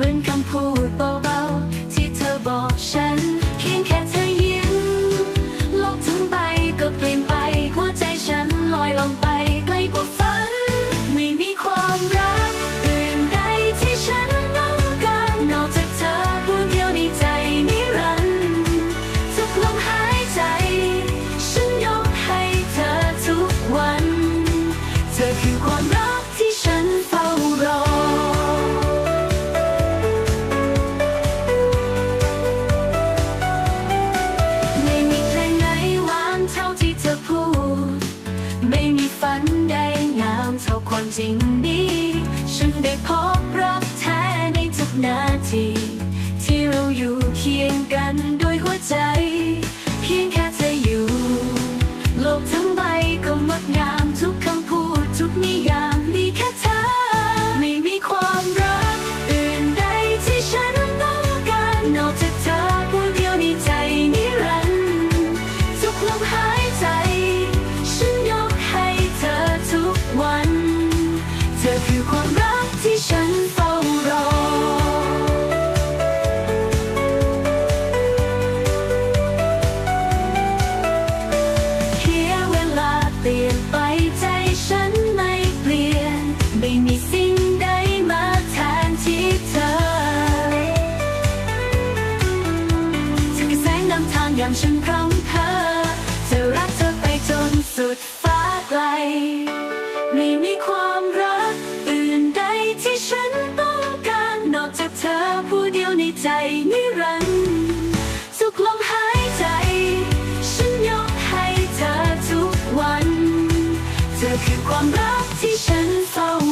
มือนคำพูดเบาๆ ที่เธอบอกฉัน เพียงแค่เธอยิ้มโลกทั้งใบก็เปลี่ยนไป หัวใจฉันลอยลองไปไกลกว่าฝัน ไม่มีความรักอื่นใดที่ฉันต้องการนอกจาเธอผู้เดียวในใจนิรันดร์ทุกลมหายใจ ฉันยกให้เธอทุกวัน เธอคือความรัก จริงนี้ ฉันได้พบรักแท้ในทุกนาที ที่เราอยู่เคียงกันด้วยหัวใจ เธอคือความรักที่ฉันเฝ้ารอ เพียงเวลาเปลี่ยนไปใจฉันไม่เปลี่ยน ไม่มีสิ่งใดมาแทนที่เธอเธอคือแสงนำทางยามฉันพร่ำเพ้อจะรักเธอไปจนสุดฟ้าไกล ไม่มีความ ใจนิรันดร์สุขลมหายใจ ฉันยกให้เธอทุกวัน เธอคือความรักที่ฉันเฝ้า